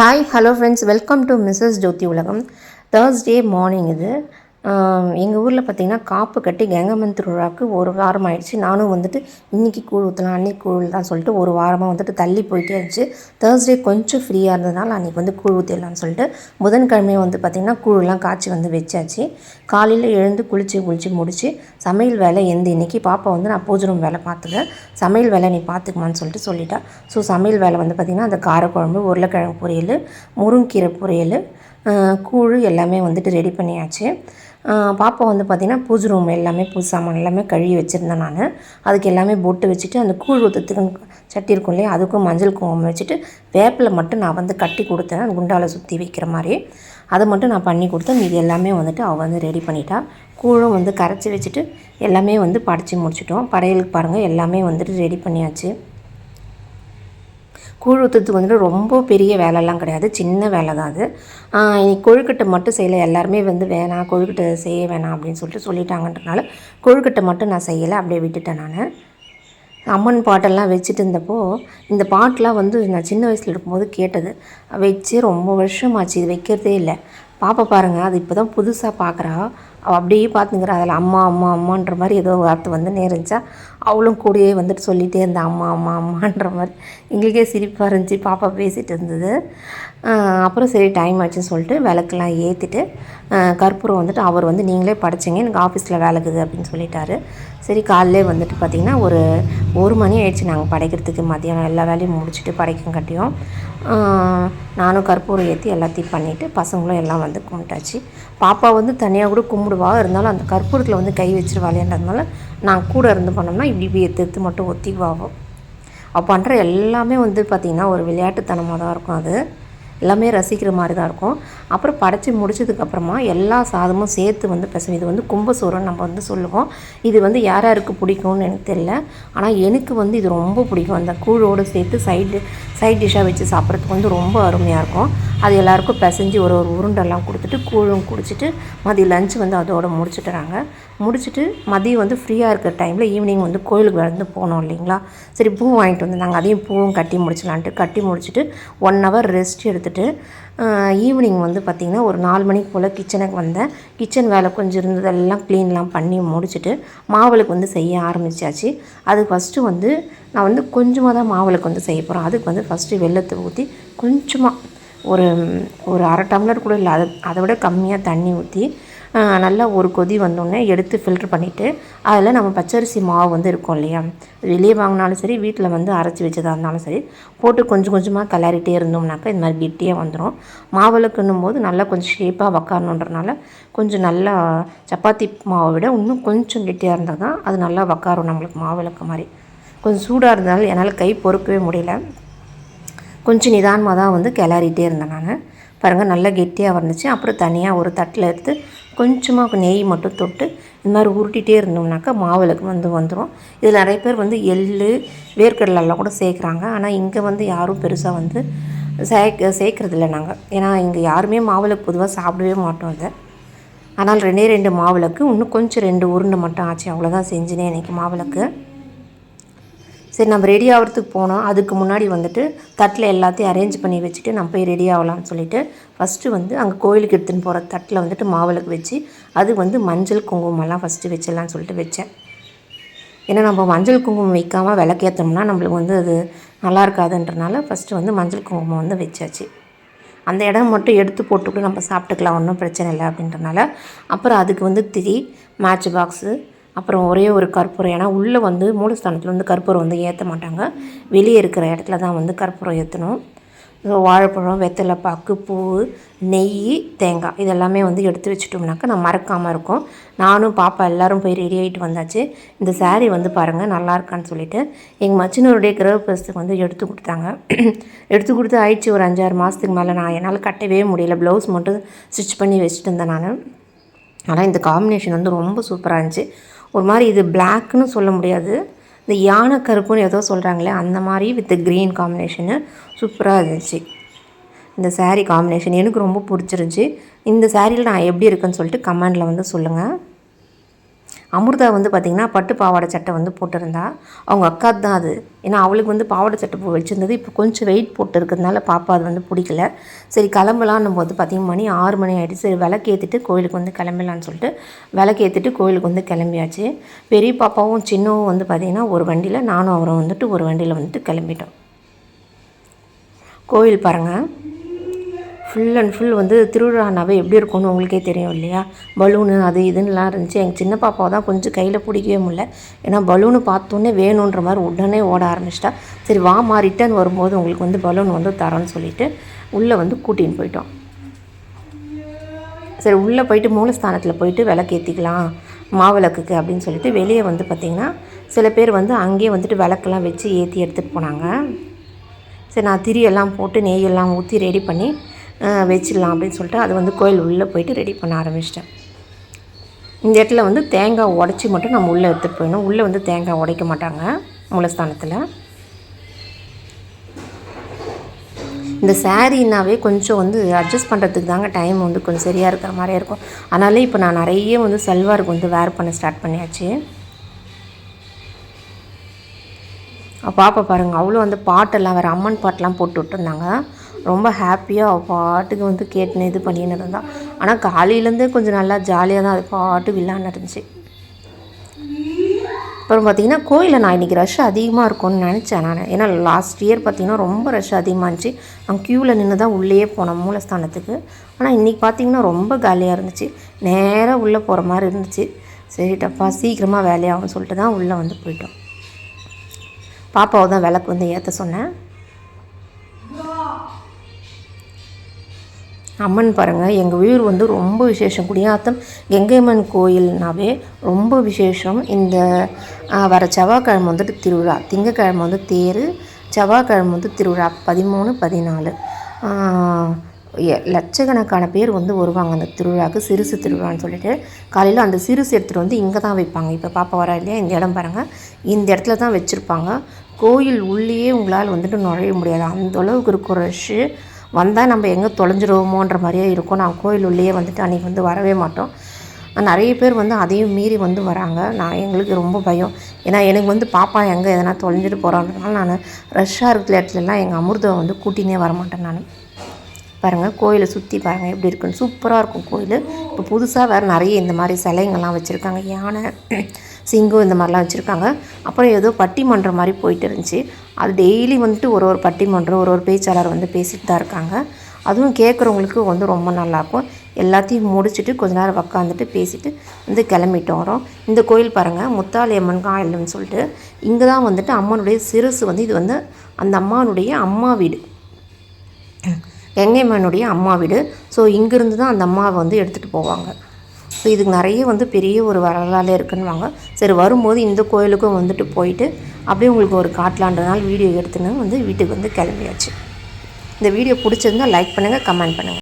Hi hello friends welcome to Mrs Jyothi உலகம் Thursday morning இது. எங்கள் ஊரில் பார்த்திங்கன்னா காப்பு கட்டி கங்கம்மன் திருவிழாவுக்கு ஒரு வாரம் ஆயிடுச்சு. நானும் வந்துட்டு இன்றைக்கி கூழ் ஊற்றலாம் அன்றைக்கி கூழ் தான் சொல்லிட்டு ஒரு வாரமாக வந்துட்டு தள்ளி போயிட்டே இருந்துச்சு. தேர்ஸ்டே கொஞ்சம் ஃப்ரீயாக இருந்ததுனால அன்றைக்கி வந்து கூழ் ஊற்றிடலாம்னு சொல்லிட்டு புதன்கிழமை வந்து பார்த்திங்கன்னா கூழ்லாம் காய்ச்சி வந்து வச்சாச்சு. காலையில் எழுந்து குளித்து குளித்து முடித்து சமையல் வேலை எந்த இன்னைக்கு பாப்பா வந்து நான் பூஜை ரூம் வேலை பார்த்துக்கேன் சமையல் வேலை நீ பார்த்துக்குமான்னு சொல்லிட்டு சொல்லிட்டா. ஸோ சமையல் வேலை வந்து பார்த்திங்கன்னா அந்த காரக்குழம்பு உருளைக்கிழங்கு பொரியல் முருங்கீரை பொரியல் கூழ் எல்லாமே வந்துட்டு ரெடி பண்ணியாச்சு. பாப்பா வந்து பார்த்திங்கன்னா பூஜை ரூம் எல்லாமே பூ சாமான் எல்லாமே கழுவி வச்சுருந்தேன் நான். அதுக்கு எல்லாமே பொட்டு வச்சுட்டு அந்த கூழ் ஊற்றுறதுக்கு சட்டி இருக்கும் இல்லையா அதுக்கும் மஞ்சள் குங்குமம் வச்சுட்டு வேப்பில் மட்டும் நான் வந்து கட்டி கொடுத்தேன் குண்டாவில் சுற்றி வைக்கிற மாதிரி. அதை மட்டும் நான் பண்ணி கொடுத்தேன் மீதி எல்லாமே வந்துட்டு அவள் வந்து ரெடி பண்ணிட்டா. கூழும் வந்து கரைச்சி வச்சுட்டு எல்லாமே வந்து படைச்சி முடிச்சிட்டோம். படையலுக்கு பாருங்கள் எல்லாமே வந்துட்டு ரெடி பண்ணியாச்சு. கூழ் ஊற்றுறதுக்கு வந்துட்டு ரொம்ப பெரிய வேலைலாம் கிடையாது. சின்ன வேலை தான் அது இன்னைக்கு கொழுக்கட்டை மட்டும் செய்யலை. எல்லாருமே வந்து வேணாம் கொழுக்கட்டை செய்ய வேணாம் அப்படின்னு சொல்லிட்டு சொல்லிட்டாங்கன்றனால கொழுக்கட்டை மட்டும் நான் செய்யலை. அப்படியே விட்டுட்டேன் நான். அம்மன் பாட்டெல்லாம் வச்சுட்டு இருந்தப்போ இந்த பாட்டெலாம் வந்து நான் சின்ன வயசில் இருக்கும்போது கேட்டது. வச்சு ரொம்ப வருஷமாச்சு. இது வைக்கிறதே இல்லை. பாப்பா பாருங்கள் அது இப்போ தான் புதுசாக பார்க்குறா அவள் அப்படியே பார்த்துங்கிறா அதில் அம்மா அம்மா அம்மான்ற மாதிரி ஏதோ வார்த்தை வந்து நேரிஞ்சா அவளும் கூடயே வந்துட்டு சொல்லிகிட்டே இருந்தா அம்மா அம்மா அம்மான்ற மாதிரி. எங்களுக்கே சிரிப்பாக இருந்துச்சு. பாப்பா பேசிகிட்டு இருந்தது. அப்புறம் சரி டைம் ஆச்சுன்னு சொல்லிட்டு விளக்கெல்லாம் ஏற்றிட்டு கற்பூரம் வந்துட்டு அவர் வந்து நீங்களே படைச்சிங்க எனக்கு ஆஃபீஸில் வேலைக்குது அப்படின்னு சொல்லிட்டாரு. சரி காலையிலே வந்துட்டு பார்த்திங்கன்னா ஒரு ஒரு மணி ஆயிடுச்சு நாங்கள் படைக்கிறதுக்கு. மதியானம் எல்லா வேலையும் முடிச்சுட்டு படைக்கும் கட்டியும். நானும் கற்பூரம் ஏற்றி எல்லாத்தையும் பண்ணிவிட்டு பசங்களும் எல்லாம் வந்து கும்பிட்டாச்சு. பாப்பா வந்து தனியாக கூட கும்பிடுவா. இருந்தாலும் அந்த கற்பூரத்தில் வந்து கை வச்சிருவாளேன்றதுனால நான் கூட இருந்து பண்ணோம்னா இப்படி இப்படி எடுத்து எடுத்து மட்டும் ஒத்திக்குவாகும் அவள் பண்ணுற எல்லாமே வந்து பார்த்திங்கன்னா ஒரு விளையாட்டுத்தனமாக தான் இருக்கும் அது. எல்லாமே ரசிக்கிற மாதிரி தான் இருக்கும். அப்புறம் படைச்சி முடிச்சதுக்கப்புறமா எல்லா சாதமும் சேர்த்து வந்து பிசையும் இது வந்து கும்பசோரம் நம்ம வந்து சொல்லுவோம். இது வந்து யார் யாருக்கு பிடிக்கும்னு எனக்கு தெரியல. ஆனால் எனக்கு வந்து இது ரொம்ப பிடிக்கும். அந்த கூழோடு சேர்த்து சைடு சைட் டிஷ்ஷாக வச்சு சாப்பிட்றதுக்கு வந்து ரொம்ப அருமையாக இருக்கும். அது எல்லாருக்கும் பிசைஞ்சு ஒரு ஒரு உருண்டெல்லாம் கொடுத்துட்டு கூழும் குடிச்சிட்டு மதியம் லஞ்ச் வந்து அதோடு முடிச்சுட்டுறாங்க. முடிச்சுட்டு மதியம் வந்து ஃப்ரீயாக இருக்கிற டைமில் ஈவினிங் வந்து கோயிலுக்கு வந்து போனோம் இல்லைங்களா? சரி பூ வாங்கிட்டு வந்து நாங்கள் அதையும் பூவும் கட்டி முடிச்சலான்ட்டு கட்டி முடிச்சுட்டு ஒன் ஹவர் ரெஸ்ட் எடுத்துகிட்டு ஈவினிங் வந்து பார்த்திங்கன்னா ஒரு நாலு மணிக்கு போல் கிச்சனுக்கு வந்தேன். கிச்சன் வேலை கொஞ்சம் இருந்ததெல்லாம் க்ளீன்லாம் பண்ணி முடிச்சுட்டு மாவிளக்கு வந்து செய்ய ஆரம்பித்தாச்சு அது ஃபஸ்ட்டு வந்து நான் வந்து கொஞ்சமாக தான் மாவளுக்கு வந்து செய்ய போகிறேன் அதுக்கு வந்து ஃபஸ்ட்டு வெள்ளத்தை ஊற்றி கொஞ்சமாக ஒரு ஒரு அரை டம்ளர் கூட இல்லை அதை அதை விட கம்மியாக தண்ணி ஊற்றி நல்லா ஒரு கொதி வந்தோடனே எடுத்து ஃபில்ட்ரு பண்ணிவிட்டு அதில் நம்ம பச்சரிசி மாவு வந்து இருக்கும் இல்லையா? வெளியே வாங்கினாலும் சரி வீட்டில் வந்து அரைச்சி வச்சதாக இருந்தாலும் சரி போட்டு கொஞ்சம் கொஞ்சமாக கிளறிட்டே இருந்தோம்னாக்கா இந்த மாதிரி கெட்டியாக வந்துடும் மாவிளக்குன்னும் போது நல்லா கொஞ்சம் ஷேப்பாக உக்காரணுன்றனால கொஞ்சம் நல்லா சப்பாத்தி மாவை விட இன்னும் கொஞ்சம் கெட்டியாக இருந்தால் தான் அது நல்லா உக்காரும் நம்மளுக்கு மாவிளக்கு மாதிரி. கொஞ்சம் சூடாக இருந்தாலும் என்னால் கை பொறுக்கவே முடியல. கொஞ்சம் நிதானமாக தான் வந்து கிளறிட்டே இருந்தேன் நான். பாருங்கள் நல்லா கெட்டியாக வந்துச்சு. அப்புறம் தனியாக ஒரு தட்டில் எடுத்து கொஞ்சமாக நெய் மட்டும் தொட்டு இந்த மாதிரி உருட்டிகிட்டே இருந்தோம்னாக்கா மாவிளக்கு வந்து வந்துடும் இதில் நிறைய பேர் வந்து எள் வேர்க்கடலெல்லாம் கூட சேர்க்குறாங்க. ஆனால் இங்கே வந்து யாரும் பெருசாக வந்து சேர்க்க சேர்க்குறதில்ல நாங்கள் ஏன்னா இங்கே யாருமே மாவிளக்கு பொதுவாக சாப்பிடவே மாட்டோம் அதை ஆனால் ரெண்டே ரெண்டு மாவிளக்கு இன்னும் கொஞ்சம் ரெண்டு உருண்டை மட்டும் ஆச்சு. அவ்வளோதான் செஞ்சினேன் இன்றைக்கி மாவிளக்கு சரி நம்ம ரெடி ஆகிறதுக்கு போனோம். அதுக்கு முன்னாடி வந்துட்டு தட்டில் எல்லாத்தையும் அரேஞ்ச் பண்ணி வச்சுட்டு நம்ம போய் ரெடி ஆகலாம்னு சொல்லிட்டு ஃபஸ்ட்டு வந்து அங்கே கோயிலுக்கு எடுத்துன்னு போகிற தட்டில் வந்துட்டு மாவிளக்கு வச்சு அது வந்து மஞ்சள் குங்குமம்லாம் ஃபஸ்ட்டு வச்சிடலான்னு சொல்லிட்டு வச்சேன். ஏன்னா நம்ம மஞ்சள் குங்குமம் வைக்காமல் விளக்கேற்றோம்னா நம்மளுக்கு வந்து அது நல்லா இருக்காதுன்றனால ஃபஸ்ட்டு வந்து மஞ்சள் குங்குமம் வந்து வச்சாச்சு. அந்த இடம் மட்டும் எடுத்து போட்டுக்கூட நம்ம சாப்பிட்டுக்கலாம் ஒன்றும் பிரச்சனை இல்லை அப்படின்றனால. அப்புறம் அதுக்கு வந்து திரி மேட்ச் பாக்ஸு அப்புறம் ஒரே ஒரு கற்பூரம். ஏன்னா உள்ளே வந்து மூலஸ்தானத்தில் வந்து கற்பூரம் வந்து ஏற்ற மாட்டாங்க. வெளியே இருக்கிற இடத்துல தான் வந்து கற்பூரம் ஏற்றணும். ஸோ வாழைப்பழம் வெத்தலை பாக்கு பூ நெய் தேங்காய் இதெல்லாமே வந்து எடுத்து வச்சுட்டோம்னாக்கா நான் மறக்காமல் இருக்கும். நானும் பாப்பா எல்லோரும் போய் ரெடி ஆகிட்டு வந்தாச்சு. இந்த சாரீ வந்து பாருங்கள் நல்லா இருக்கான்னு சொல்லிட்டு. எங்கள் மச்சினருடைய கிரகப்பிரசத்துக்கு வந்து எடுத்து கொடுத்தாங்க. எடுத்து கொடுத்து ஆயிடுச்சு. ஒரு அஞ்சாறு மாதத்துக்கு மேலே நான் என்னால் கட்டவே முடியல. ப்ளவுஸ் மட்டும் ஸ்டிச் பண்ணி வச்சுட்டு இருந்தேன் நான். ஆனால் இந்த காம்பினேஷன் வந்து ரொம்ப சூப்பராக இருந்துச்சு. ஒரு மாதிரி இது பிளாக்னு சொல்ல முடியாது. இந்த யானை கருப்புன்னு ஏதோ சொல்கிறாங்களே அந்த மாதிரி வித் க்ரீன் காம்பினேஷனு சூப்பராக இருந்துச்சு. இந்த சேரீ காம்பினேஷன் எனக்கு ரொம்ப பிடிச்சிருந்துச்சி. இந்த சாரியில் நான் எப்படி இருக்குன்னு சொல்லிட்டு கமெண்டில் வந்து சொல்லுங்கள் அமிர்தா வந்து பார்த்திங்கன்னா பட்டு பாவாடை சட்டை வந்து போட்டிருந்தா. அவங்க அக்கா தான் அது. ஏன்னா அவளுக்கு வந்து பாவாடை சட்டை வச்சுருந்தது. இப்போ கொஞ்சம் வெயிட் போட்டு இருக்கிறதுனால பாப்பா அது வந்து பிடிக்கல. சரி கிளம்பலான்னும் போது பார்த்திங்கன்னா மணி ஆறு மணி ஆகிடுச்சு சரி விளக்கேற்றிட்டு கோயிலுக்கு வந்து கிளம்பலான்னு சொல்லிட்டு விளக்கேற்றிட்டு கோயிலுக்கு வந்து கிளம்பியாச்சு. பெரிய பாப்பாவும் சின்னவும் வந்து பார்த்திங்கன்னா ஒரு வண்டியில் நானும் அவரும் வந்துட்டு ஒரு வண்டியில் வந்துட்டு கிளம்பிட்டோம். கோயில் பாருங்கள் ஃபுல் அண்ட் ஃபுல் வந்து திருவிழானாவே எப்படி இருக்கும்னு உங்களுக்கே தெரியும் இல்லையா? பலூனு அது இதுன்னுலாம் இருந்துச்சு. எங்கள் சின்ன பாப்பாவை தான் கொஞ்சம் கையில் பிடிக்கவே முடியல. ஏன்னா பலூனு பார்த்தோன்னே வேணுன்ற மாதிரி உடனே ஓட ஆரம்பிச்சிட்டா. சரி வாமா ரிட்டர்ன் வரும்போது உங்களுக்கு வந்து பலூன் வந்து தரோன்னு சொல்லிட்டு உள்ளே வந்து கூட்டின்னு போயிட்டோம். சரி உள்ளே போயிட்டு மூலஸ்தானத்தில் போயிட்டு விளக்கேற்றிக்கலாம் மாவிளக்குக்கு அப்படின்னு சொல்லிட்டு வெளியே வந்து பார்த்திங்கன்னா சில பேர் வந்து அங்கேயே வந்துட்டு விளக்கெல்லாம் வச்சு ஏற்றி எடுத்துகிட்டு போனாங்க. சரி நான் திரியெல்லாம் போட்டு நெய்யெல்லாம் ஊற்றி ரெடி பண்ணி வச்சிடலாம் அப்படின்னு சொல்லிட்டு அது வந்து கோயில் உள்ளே போயிட்டு ரெடி பண்ண ஆரம்பிச்சிட்டேன். இந்த இடத்துல வந்து தேங்காய் உடச்சி மட்டும் நம்ம உள்ளே எடுத்துகிட்டு போயிடணும். உள்ளே வந்து தேங்காய் உடைக்க மாட்டாங்க மூலஸ்தானத்தில். இந்த சாரீனாவே கொஞ்சம் வந்து அட்ஜஸ்ட் பண்ணுறதுக்கு தாங்க டைம் வந்து கொஞ்சம் சரியாக இருக்கிற மாதிரியே இருக்கும். அதனால இப்போ நான் நிறைய வந்து சல்வாருக்கு வந்து வேர் பண்ண ஸ்டார்ட் பண்ணியாச்சு. பாப்பா பாருங்கள் அவ்வளோ வந்து பாட்டெல்லாம் வேறு அம்மன் பாட்டெலாம் போட்டு விட்டுருந்தாங்க. ரொம்ப ஹாப்பியாக அவள் பாட்டுக்கு வந்து கேட்டுன்னு இது பண்ணின்னு இருந்தா. ஆனால் காலையிலேருந்தே கொஞ்சம் நல்லா ஜாலியாக தான் அது பாட்டு விழான்னு இருந்துச்சு அப்புறம் பார்த்தீங்கன்னா கோயிலில் நான் இன்றைக்கி ரஷ் அதிகமாக இருக்கும்னு நினச்சேன் நான். ஏன்னா லாஸ்ட் இயர் பார்த்தீங்கன்னா ரொம்ப ரஷ் அதிகமாக இருந்துச்சு. நான் க்யூவில் நின்று தான் உள்ளேயே போனோம் மூலஸ்தானத்துக்கு. ஆனால் இன்றைக்கி பார்த்தீங்கன்னா ரொம்ப காலியாக இருந்துச்சு. நேராக உள்ளே போகிற மாதிரி இருந்துச்சு. சரி டப்பா சீக்கிரமாக வேலையாகும்னு சொல்லிட்டு தான் உள்ளே வந்து போயிட்டோம். பாப்பாவை தான் விளக்கு வந்து ஏற்ற சொன்னேன். அம்மன் பாருங்கள் எங்கள் ஊர் வந்து ரொம்ப விசேஷம். குடியாத்தம் கெங்கைமன் கோயில்னாவே ரொம்ப விசேஷம். இந்த வர செவ்வாய்க்கிழமை வந்துட்டு திருவிழா. திங்கக்கிழமை வந்து தேர் செவ்வாய்க்கிழமை வந்து திருவிழா. பதிமூணு பதினாலு. லட்சக்கணக்கான பேர் வந்து வருவாங்க அந்த திருவிழாவுக்கு. சிறுசு திருவிழான்னு சொல்லிட்டு காலையில் அந்த சிறுசு எடுத்துகிட்டு வந்து இங்கே தான் வைப்பாங்க. இப்போ பாப்பா வரா இல்லையா? இந்த இடம் பாருங்கள் இந்த இடத்துல தான் வச்சுருப்பாங்க. கோயில் உள்ளேயே உங்களால் வந்துட்டு நுழைய முடியாது. அந்த அளவுக்கு இருக்கும் ரஷ்ஷு வந்தால் நம்ம எங்கே தொலைஞ்சிருவோமோன்ற மாதிரியே இருக்கும். நான் கோயில் உள்ளேயே வந்துட்டு அன்றைக்கி வந்து வரவே மாட்டோம். நிறைய பேர் வந்து அதையும் மீறி வந்து வராங்க. நான் எங்களுக்கு ரொம்ப பயம். ஏன்னா எனக்கு வந்து பாப்பா எங்கே எதனா தொலைஞ்சிட்டு போகிறான்றதுனால நான் ரஷ்ஷாக இருக்கிற இடத்துலலாம் எங்கள் அமிர்தம் வந்து கூட்டினே வரமாட்டேன் நான். பாருங்கள் கோயிலை சுற்றி பாருங்கள் எப்படி இருக்குன்னு. சூப்பராக இருக்கும் கோயில். இப்போ புதுசாக வேறு நிறைய இந்த மாதிரி சிலைங்கள்லாம் வச்சுருக்காங்க. யானை சிங்கம் இந்த மாதிரிலாம் வச்சுருக்காங்க. அப்புறம் ஏதோ பட்டிமன்றம் மாதிரி போயிட்டு இருந்துச்சு. அது டெய்லி வந்துட்டு ஒரு ஒரு பட்டிமன்றம் ஒரு ஒரு பேச்சாளர் வந்து பேசிட்டு தான் இருக்காங்க. அதுவும் கேட்குறவங்களுக்கு வந்து ரொம்ப நல்லாயிருக்கும். எல்லாத்தையும் முடிச்சுட்டு கொஞ்ச நேரம் உக்காந்துட்டு பேசிட்டு வந்து கிளம்பிட்டு வரோம். இந்த கோயில் பாருங்கள் முத்தாளி அம்மன் சொல்லிட்டு. இங்கே தான் வந்துட்டு அம்மனுடைய சிறுசு வந்து இது வந்து அந்த அம்மானுடைய அம்மா வீடு. கங்கைம்மனுடைய அம்மா வீடு. ஸோ இங்கேருந்து தான் அந்த அம்மாவை வந்து எடுத்துகிட்டு போவாங்க. ஸோ இதுக்கு நிறைய வந்து பெரிய ஒரு வரலாறு இருக்குன்னுவாங்க. சரி வரும்போது இந்த கோயிலுக்கும் வந்துட்டு போயிட்டு அப்படியே உங்களுக்கு ஒரு காட்டலான்றதுனால வீடியோ எடுத்துன்னு வந்து வீட்டுக்கு வந்து கிளம்பியாச்சு. இந்த வீடியோ பிடிச்சிருந்தா லைக் பண்ணுங்கள் கமெண்ட் பண்ணுங்கள்